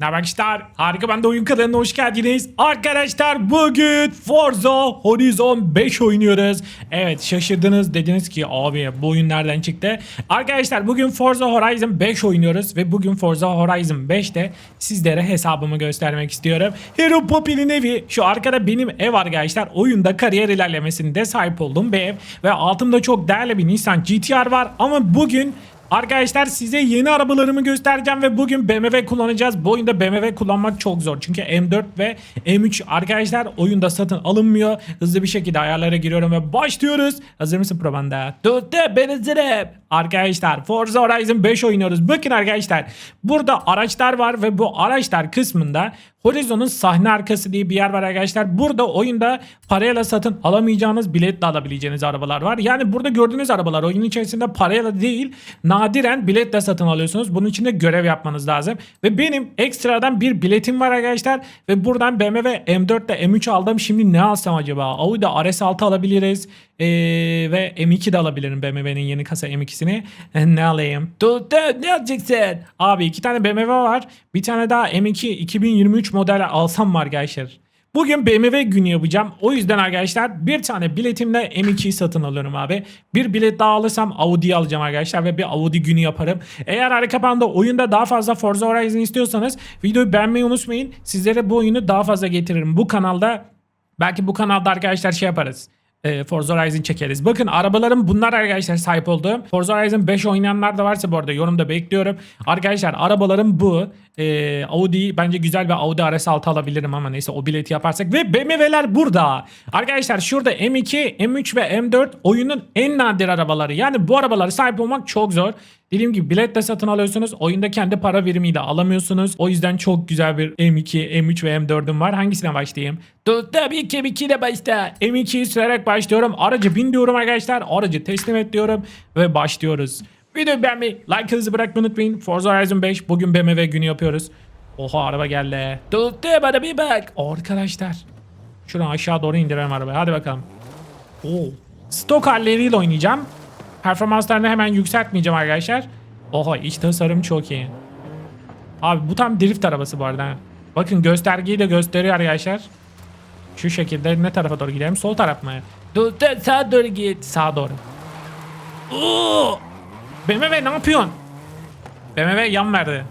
Ne arkadaşlar? Harika ben de oyun kanalına hoş geldiniz. Arkadaşlar bugün Forza Horizon 5 oynuyoruz. Evet şaşırdınız dediniz ki abi bu oyun nereden çıktı? Arkadaşlar bugün Forza Horizon 5 oynuyoruz ve bugün Forza Horizon 5'te sizlere hesabımı göstermek istiyorum. Hero Poppy'nin evi şu arkada benim ev arkadaşlar. Oyunda kariyer ilerlemesinde sahip olduğum bir ev ve altımda çok değerli bir Nissan GTR var ama bugün Arkadaşlar size yeni arabalarımı göstereceğim ve bugün BMW kullanacağız. Bu oyunda BMW kullanmak çok zor. Çünkü M4 ve M3 arkadaşlar oyunda satın alınmıyor. Hızlı bir şekilde ayarlara giriyorum ve başlıyoruz. Hazır mısın probanda? Tuttu ben hazırım. Arkadaşlar Forza Horizon 5 oynuyoruz. Bakın arkadaşlar burada araçlar var ve bu araçlar kısmında Horizon'un sahne arkası diye bir yer var arkadaşlar. Burada oyunda parayla satın alamayacağınız biletle alabileceğiniz arabalar var. Yani burada gördüğünüz arabalar oyunun içerisinde parayla değil nadiren biletle satın alıyorsunuz. Bunun için de görev yapmanız lazım. Ve benim ekstradan bir biletim var arkadaşlar. Ve buradan BMW M4 ile M3 aldım. Şimdi ne alsam acaba? Audi RS6 alabiliriz. Ee, ve M2 de alabilirim BMW'nin yeni kasa M2'sini. ne alayım? Ne alacaksın? Abi iki tane BMW var. Bir tane daha M2 2023 model alsam mı arkadaşlar? Bugün BMW günü yapacağım. O yüzden arkadaşlar bir tane biletimle M2'yi satın alıyorum abi. Bir bilet daha alırsam Audi'yi alacağım arkadaşlar ve bir Audi günü yaparım. Eğer arka planda oyunda daha fazla Forza Horizon istiyorsanız videoyu beğenmeyi unutmayın. Sizlere bu oyunu daha fazla getiririm. Bu kanalda belki bu kanalda arkadaşlar şey yaparız e, Forza Horizon çekeriz. Bakın arabalarım bunlar arkadaşlar sahip olduğum. Forza Horizon 5 oynayanlar da varsa bu arada yorumda bekliyorum. Arkadaşlar arabalarım bu. E, Audi bence güzel bir Audi RS6 alabilirim ama neyse o bileti yaparsak. Ve BMW'ler burada. Arkadaşlar şurada M2, M3 ve M4 oyunun en nadir arabaları. Yani bu arabaları sahip olmak çok zor. Dediğim gibi biletle satın alıyorsunuz. Oyunda kendi para birimiyle alamıyorsunuz. O yüzden çok güzel bir M2, M3 ve M4'üm var. Hangisine başlayayım? Tabii ki M2 ile başla. M2'yi sürerek başlıyorum. Aracı bin diyorum arkadaşlar. Aracı teslim et diyorum. Ve başlıyoruz. Videoyu beğenmeyi, like hızı bırakmayı unutmayın. Forza Horizon 5 bugün BMW günü yapıyoruz. Oha araba geldi. Tuttu bana bir bak. Arkadaşlar. Şuradan aşağı doğru indirelim arabayı. Hadi bakalım. Oo. Stok halleriyle oynayacağım. Performanslarını hemen yükseltmeyeceğim arkadaşlar. Oha iç tasarım çok iyi. Abi bu tam drift arabası bu arada. Bakın göstergeyi de gösteriyor arkadaşlar. Şu şekilde ne tarafa doğru gidelim? Sol taraf mı? Dur dur sağa doğru git. Sağa doğru. Oo! BMW ne yapıyorsun? BMW yan verdi.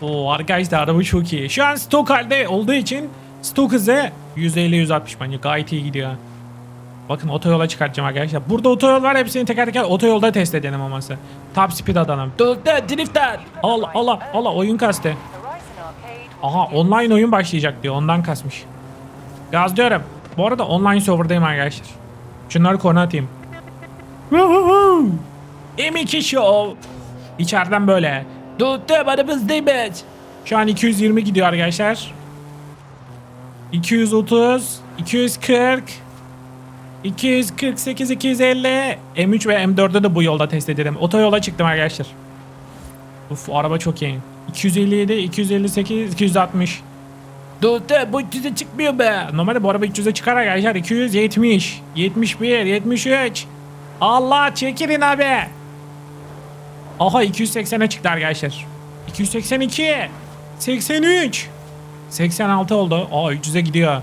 Oo arkadaşlar araba çok iyi. Şu an stok halde olduğu için stok hızı 150-160 bence gayet iyi gidiyor. Bakın otoyola çıkartacağım arkadaşlar. Burada otoyol var hepsini teker teker otoyolda test edelim olması. Top speed dur drifter. Allah Allah Allah oyun kastı. Aha online oyun başlayacak diyor ondan kasmış. Gazlıyorum. Bu arada online serverdayım arkadaşlar. Şunları korna atayım. Woohoo! M2 Show. İçeriden böyle. Tuttu aramızdaymış. Şu an 220 gidiyor arkadaşlar. 230, 240, 248, 250. M3 ve M4'ü de bu yolda test ederim. Otoyola çıktım arkadaşlar. Uf araba çok iyi. 257, 258, 260. Tuttu bu 300'e çıkmıyor be. Normalde bu araba 300'e çıkar arkadaşlar. 270, 71, 73. Allah çekilin abi. Aha 280'e çıktı arkadaşlar. 282, 83, 86 oldu. Aa 300'e gidiyor.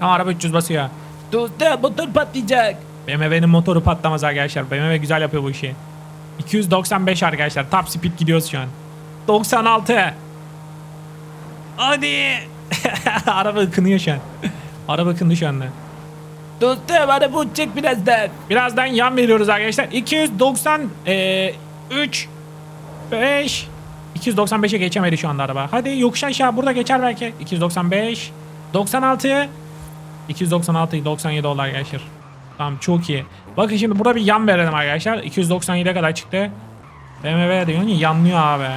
Ha, araba 300 basıyor. Tuttu motor patlayacak. BMW'nin motoru patlamaz arkadaşlar. BMW güzel yapıyor bu işi. 295 arkadaşlar. Top speed gidiyoruz şu an. 96. Hadi. Araba ıkınıyor şu an. Araba ıkındı şu anda. Bana bu çek birazdan. Birazdan yan veriyoruz arkadaşlar. 293 5 295'e geçemedi şu anda araba. Hadi yokuş aşağı burada geçer belki. 295 96 296 97 oldu arkadaşlar. Tamam çok iyi. Bakın şimdi burada bir yan verelim arkadaşlar. 297'ye kadar çıktı. BMW diyor ki yanlıyor abi.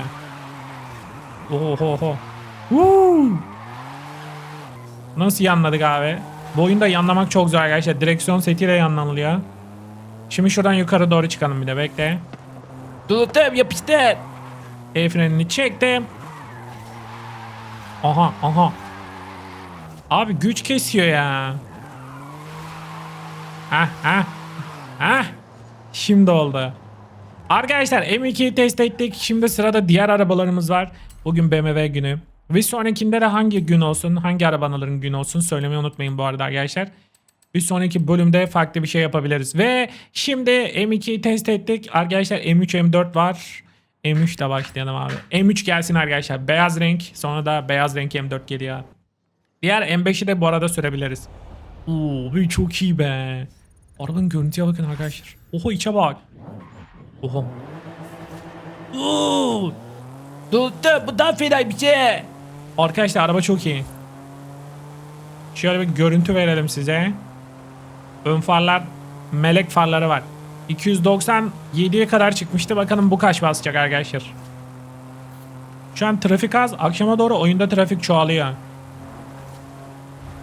Oho oho. Woo! Nasıl yanladık abi? Bu oyunda yanlamak çok zor arkadaşlar. Direksiyon setiyle yanlanılıyor. Şimdi şuradan yukarı doğru çıkalım bir de bekle. Tuttum yapıştır. El frenini çektim. Aha aha. Abi güç kesiyor ya. Hah hah. Hah. Şimdi oldu. Arkadaşlar M2'yi test ettik. Şimdi sırada diğer arabalarımız var. Bugün BMW günü. Bir sonrakinde de hangi gün olsun, hangi arabaların günü olsun söylemeyi unutmayın bu arada arkadaşlar. Bir sonraki bölümde farklı bir şey yapabiliriz. Ve şimdi M2'yi test ettik. Arkadaşlar M3 M4 var. M3 ile başlayalım abi. M3 gelsin arkadaşlar. Beyaz renk. Sonra da beyaz renk M4 geliyor. Diğer M5'i de bu arada sürebiliriz. Oo, bir çok iyi be. Arabanın görüntüye bakın arkadaşlar. Oho içe bak. Oho. Oo. Tuttu bu daha fena bir şey. Arkadaşlar araba çok iyi. Şöyle bir görüntü verelim size. Ön farlar melek farları var. 297'ye kadar çıkmıştı. Bakalım bu kaç basacak arkadaşlar. Şu an trafik az. Akşama doğru oyunda trafik çoğalıyor.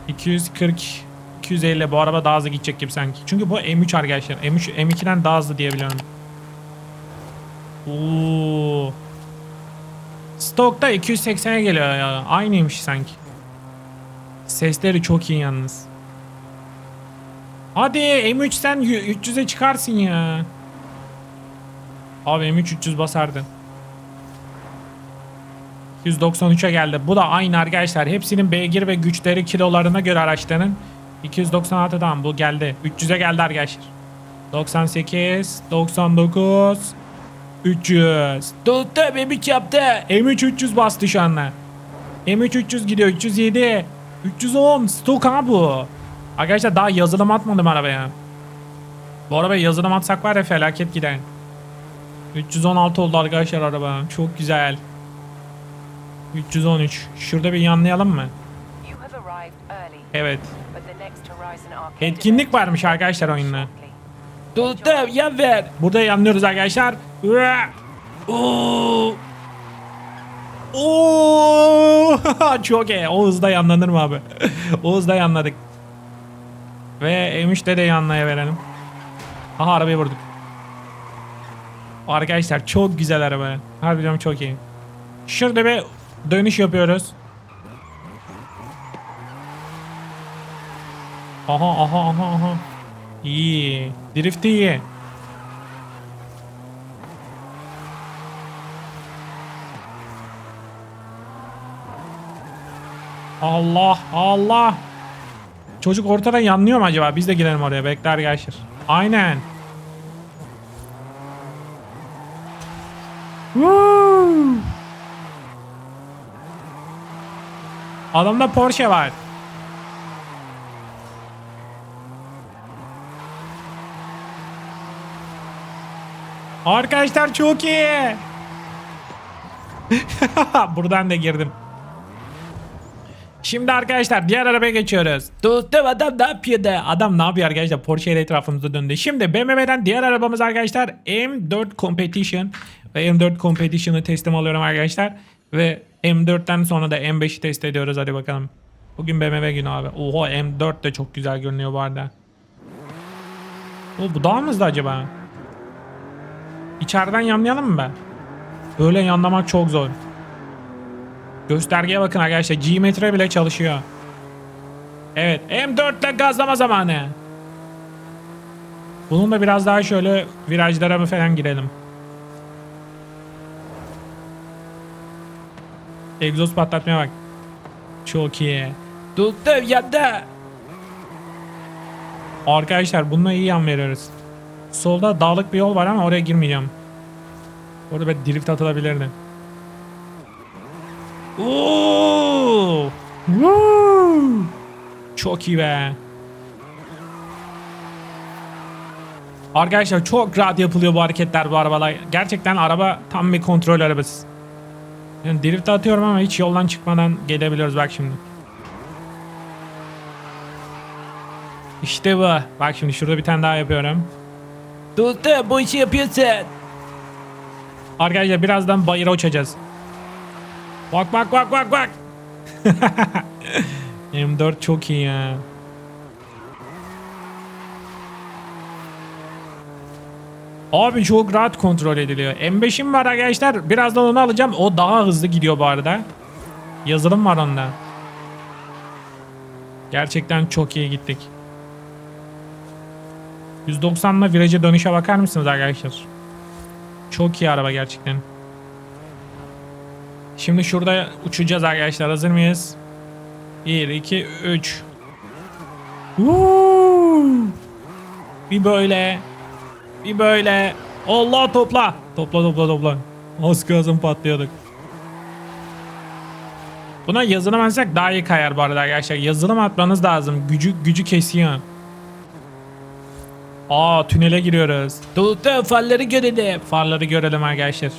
240 250 bu araba daha hızlı gidecek gibi sanki. Çünkü bu M3 arkadaşlar. M3 M2'den daha hızlı diyebiliyorum. Oo. Stokta 280'e geliyor ya. Aynıymış sanki. Sesleri çok iyi yalnız. Hadi M3 sen y- 300'e çıkarsın ya. Abi M3 300 basardı. 293'e geldi. Bu da aynı arkadaşlar. Hepsinin beygir ve güçleri kilolarına göre araçların. 296 tamam bu geldi. 300'e geldi arkadaşlar. 98, 99, 300. Tuttu M3 yaptı. M3 300 bastı şu anda. M3 300 gidiyor. 307. 310. Stok ha bu. Arkadaşlar daha yazılım atmadım arabaya. Bu arabaya yazılım atsak var ya felaket gider. 316 oldu arkadaşlar araba. Çok güzel. 313. Şurada bir yanlayalım mı? Evet. Etkinlik varmış arkadaşlar oyunda. Tuttum yan ver. Burada yanlıyoruz arkadaşlar. Oo. Oo. Çok iyi. O hızda yanlanır mı abi? o hızda yanladık. Ve M3'te de yanlaya verelim. Aha arabayı vurduk. Arkadaşlar çok güzel araba. Harbiden çok iyi. Şurada bir dönüş yapıyoruz. Aha aha aha aha. İyi. Drift iyi. Allah Allah. Çocuk ortadan yanlıyor mu acaba? Biz de gidelim oraya. Bekler geçir. Aynen. Woo! Adamda Porsche var. Arkadaşlar çok iyi. Buradan da girdim. Şimdi arkadaşlar diğer arabaya geçiyoruz. Dostum adam ne yapıyor da? Adam ne yapıyor arkadaşlar? Porsche ile etrafımızda döndü. Şimdi BMW'den diğer arabamız arkadaşlar M4 Competition. Ve M4 Competition'ı teslim alıyorum arkadaşlar. Ve M4'ten sonra da M5'i test ediyoruz. Hadi bakalım. Bugün BMW günü abi. Oha M4 de çok güzel görünüyor bu arada. O bu hızlı acaba? İçeriden yanlayalım mı be? Böyle yanlamak çok zor. Göstergeye bakın arkadaşlar. G-metre bile çalışıyor. Evet. M4 ile gazlama zamanı. Bunun da biraz daha şöyle virajlara mı falan girelim. Egzoz patlatmaya bak. Çok iyi. Tuttum yanda. Arkadaşlar bununla iyi yan veriyoruz. Solda dağlık bir yol var ama oraya girmeyeceğim. Orada bir drift atılabilirdi. Oo! Woo! Çok iyi be. Arkadaşlar çok rahat yapılıyor bu hareketler bu arabalar. Gerçekten araba tam bir kontrol arabası. Yani drift atıyorum ama hiç yoldan çıkmadan gelebiliyoruz bak şimdi. İşte bu. Bak şimdi şurada bir tane daha yapıyorum. Dostum bu işi yapıyorsun. Arkadaşlar birazdan bayıra uçacağız. Bak bak bak bak bak. M4 çok iyi ya. Abi çok rahat kontrol ediliyor. M5'im var arkadaşlar. Birazdan onu alacağım. O daha hızlı gidiyor bu arada. Yazılım var onda. Gerçekten çok iyi gittik. 190'la viraja dönüşe bakar mısınız arkadaşlar? Çok iyi araba gerçekten. Şimdi şurada uçacağız arkadaşlar. Hazır mıyız? 1, 2, 3. Bir böyle. Bir böyle. Allah topla. Topla topla topla. Az gazım patlıyorduk. Buna yazılım atsak daha iyi kayar bu arada arkadaşlar. Yazılım atmanız lazım. Gücü gücü kesiyor. Aa tünele giriyoruz. Tuttu farları görelim. Farları görelim arkadaşlar.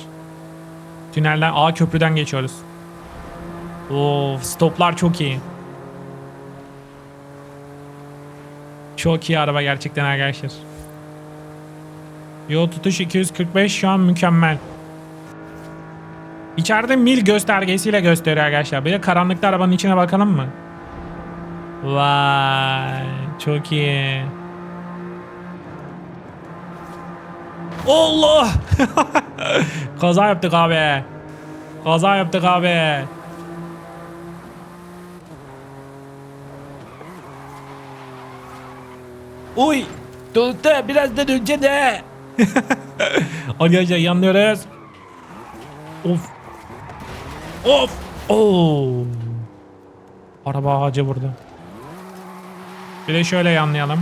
Tünelden A köprüden geçiyoruz. Oo stoplar çok iyi. Çok iyi araba gerçekten arkadaşlar. Yol tutuş 245 şu an mükemmel. İçeride mil göstergesiyle gösteriyor arkadaşlar. Bir de karanlıkta arabanın içine bakalım mı? Vay çok iyi. Allah! Kaza yaptık abi. Kaza yaptık abi. Uy! Tuttu biraz da önce de. Arkadaşlar yanlıyoruz. Of. Of. Oo. Araba ağaca vurdu. Bir de şöyle yanlayalım.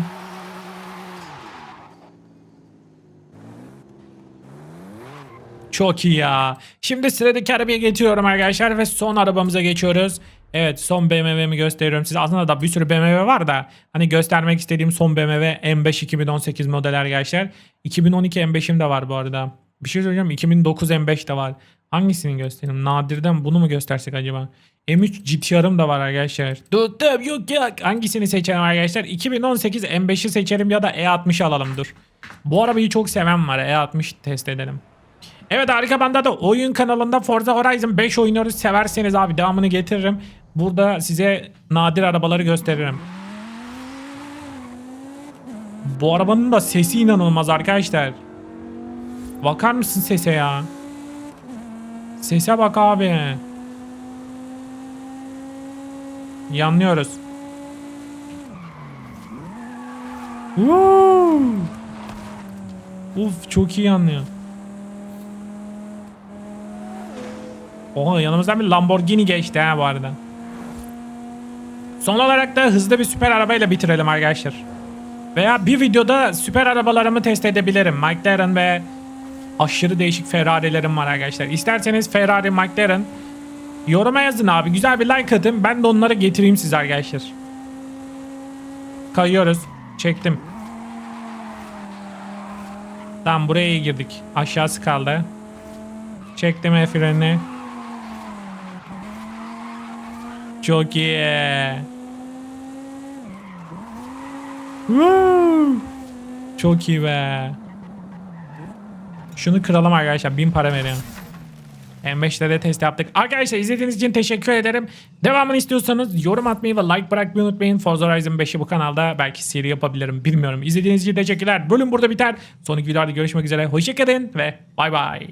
Çok iyi ya. Şimdi sıradaki arabaya geçiyorum arkadaşlar ve son arabamıza geçiyoruz. Evet son BMW'mi gösteriyorum size. Aslında da bir sürü BMW var da hani göstermek istediğim son BMW M5 2018 model arkadaşlar. 2012 M5'im de var bu arada. Bir şey söyleyeceğim 2009 M5 de var. Hangisini göstereyim? Nadir'den bunu mu göstersek acaba? M3 GTR'ım da var arkadaşlar. Tuttum yok yok. Hangisini seçerim arkadaşlar? 2018 M5'i seçerim ya da E60 alalım dur. Bu arabayı çok seven var. E60 test edelim. Evet harika banda da oyun kanalında Forza Horizon 5 oynuyoruz. Severseniz abi devamını getiririm. Burada size nadir arabaları gösteririm. Bu arabanın da sesi inanılmaz arkadaşlar. Bakar mısın sese ya? Sese bak abi. Yanlıyoruz. Woo! Uf çok iyi yanlıyor. Oha yanımızdan bir Lamborghini geçti ha bu arada. Son olarak da hızlı bir süper arabayla bitirelim arkadaşlar. Veya bir videoda süper arabalarımı test edebilirim. McLaren ve aşırı değişik Ferrari'lerim var arkadaşlar. İsterseniz Ferrari, McLaren yoruma yazın abi. Güzel bir like atın. Ben de onları getireyim size arkadaşlar. Kayıyoruz. Çektim. Tamam buraya girdik. Aşağısı kaldı. Çektim el frenini. Çok iyi. Woo! Çok iyi be. Şunu kıralım arkadaşlar. 1000 para veriyorum. M5'te de test yaptık. Arkadaşlar izlediğiniz için teşekkür ederim. Devamını istiyorsanız yorum atmayı ve like bırakmayı unutmayın. Forza Horizon 5'i bu kanalda belki seri yapabilirim bilmiyorum. İzlediğiniz için teşekkürler. Bölüm burada biter. Sonraki videolarda görüşmek üzere. Hoşçakalın ve bay bay.